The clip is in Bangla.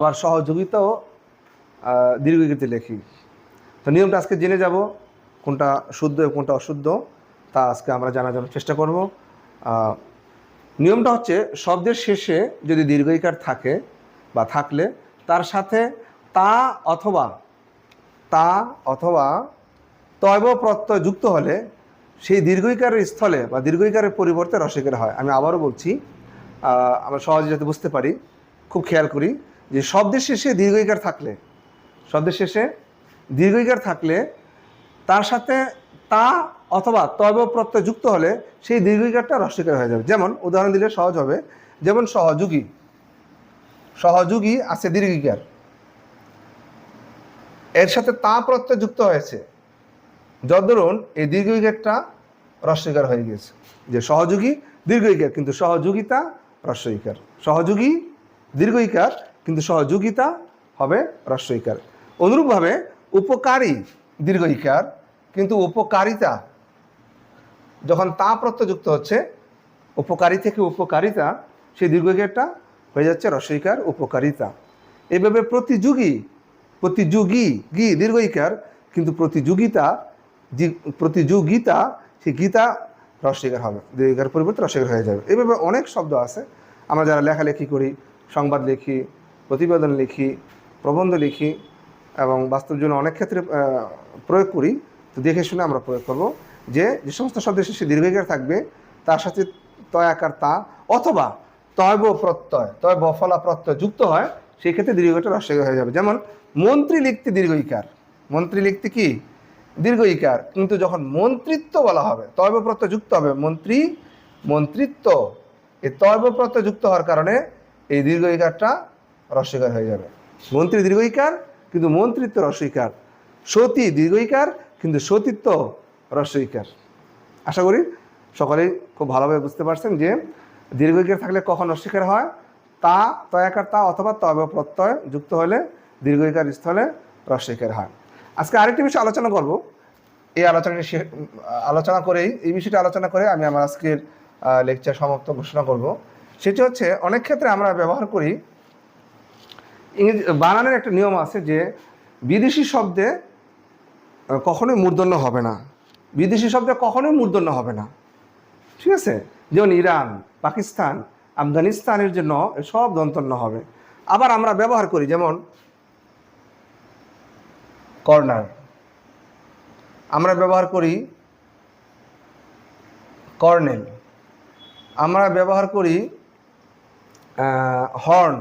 আবার সহযোগিতাও আহ, দীর্ঘিতে লেখি। তো নিয়মটা আজকে জেনে যাব কোনটা শুদ্ধ এবং কোনটা অশুদ্ধ তা আজকে আমরা জানার জন্য চেষ্টা করব। নিয়মটা হচ্ছে শব্দের শেষে যদি দীর্ঘইকার থাকে বা থাকলে তার সাথে তা অথবা তা অথবা তয়ব প্রত্যয় যুক্ত হলে সেই দীর্ঘইকারের স্থলে বা দীর্ঘইকারের পরিবর্তে রসিকার হয়। আমি আবারও বলছি আমরা সহজে যাতে বুঝতে পারি খুব খেয়াল করি। যে শব্দের শেষে দীর্ঘইকার থাকলে, শব্দের শেষে দীর্ঘইকার থাকলে তার সাথে তা অথবা তয়ব প্রত্যয় যুক্ত হলে সেই দীর্ঘইকারটা রসিকার হয়ে যাবে। যেমন উদাহরণ দিলে সহজ হবে, যেমন সহযোগী সহযোগী আছে দীর্ঘিকার এর সাথে তা প্রত্যয় যুক্ত হয়েছে যদরুন এই দীর্ঘইকারটা রস্বইকার হয়ে গিয়েছে। যে সহযোগী দীর্ঘইকার, কিন্তু সহযোগিতা রস্বইকার সহযোগী দীর্ঘইকার কিন্তু সহযোগিতা হবে রস্বইকার অনুরূপভাবে উপকারী দীর্ঘ দীর্ঘইকার কিন্তু উপকারিতা, যখন তা প্রত্যয় যুক্ত হচ্ছে, উপকারী থেকে উপকারিতা, সেই দীর্ঘইকারটা হয়ে যাচ্ছে রসইকার উপকারিতা। এভাবে প্রতিযোগী প্রতিযোগী, গি দীর্ঘইকার কিন্তু প্রতিযোগিতা প্রতিযোগিতা, সেই গীতা রসিকার হবে দীর্ঘিকার পরিবর্তে রসিকার হয়ে যাবে। এভাবে অনেক শব্দ আছে। আমরা যারা লেখালেখি করি, সংবাদ লিখি প্রতিবেদন লিখি, প্রবন্ধ লিখি এবং বাস্তব জন্য অনেক ক্ষেত্রে প্রয়োগ করি। তো দেখে শুনে আমরা প্রয়োগ করব যে যে সমস্ত শব্দের শেষে দীর্ঘিকার থাকবে, তার সাথে তয় আকার তা অথবা তয়ব প্রত্যয়, তয় বফলা প্রত্যয় যুক্ত হয়, সেই ক্ষেত্রে দীর্ঘটা রসিক হয়ে যাবে। যেমন, মন্ত্রী লিখতে দীর্ঘইকার মন্ত্রী লিখতে কি? দীর্ঘ ইকার। কিন্তু যখন মন্ত্রিত্ব বলা হবে তয়ব প্রত্যয় যুক্ত হবে, মন্ত্রী, মন্ত্রিত্ব, এই তয়ব প্রত্যয় যুক্ত হওয়ার কারণে এই দীর্ঘ ইকারটা রস্বীকার হয়ে যাবে। মন্ত্রী দীর্ঘ ইকার কিন্তু মন্ত্রিত্ব রস্বীকার সতী দীর্ঘ ইকার কিন্তু সতীত্ব রস্বীকার আশা করি সকলেই খুব ভালোভাবে বুঝতে পারছেন যে দীর্ঘ ইকার থাকলে কখন অস্বীকার হয়? তা, তয়াকার তা অথবা তয়ব প্রত্যয় যুক্ত হলে দীর্ঘ ইকার স্থলে রস্বীকার হয়। আজকে আরেকটি বিষয় আলোচনা করব। এই আলোচনাটি আলোচনা করেই, এই বিষয়টি আলোচনা করে আমি আমার আজকের লেকচার সমাপ্ত ঘোষণা করব। সেটি হচ্ছে, অনেক ক্ষেত্রে আমরা ব্যবহার করি ইংরেজি, বানানের একটা নিয়ম আছে যে বিদেশি শব্দে কখনোই মূর্ধন্য হবে না। বিদেশি শব্দে কখনোই মূর্ধন্য হবে না। ঠিক আছে? যেমন ইরান, পাকিস্তান, আফগানিস্তানের জন্য সব দন্তন্য হবে। আবার আমরা ব্যবহার করি, যেমন কর্নার। আমরা ব্যবহার করি কর্নেল। আমরা ব্যবহার করি হর্ন।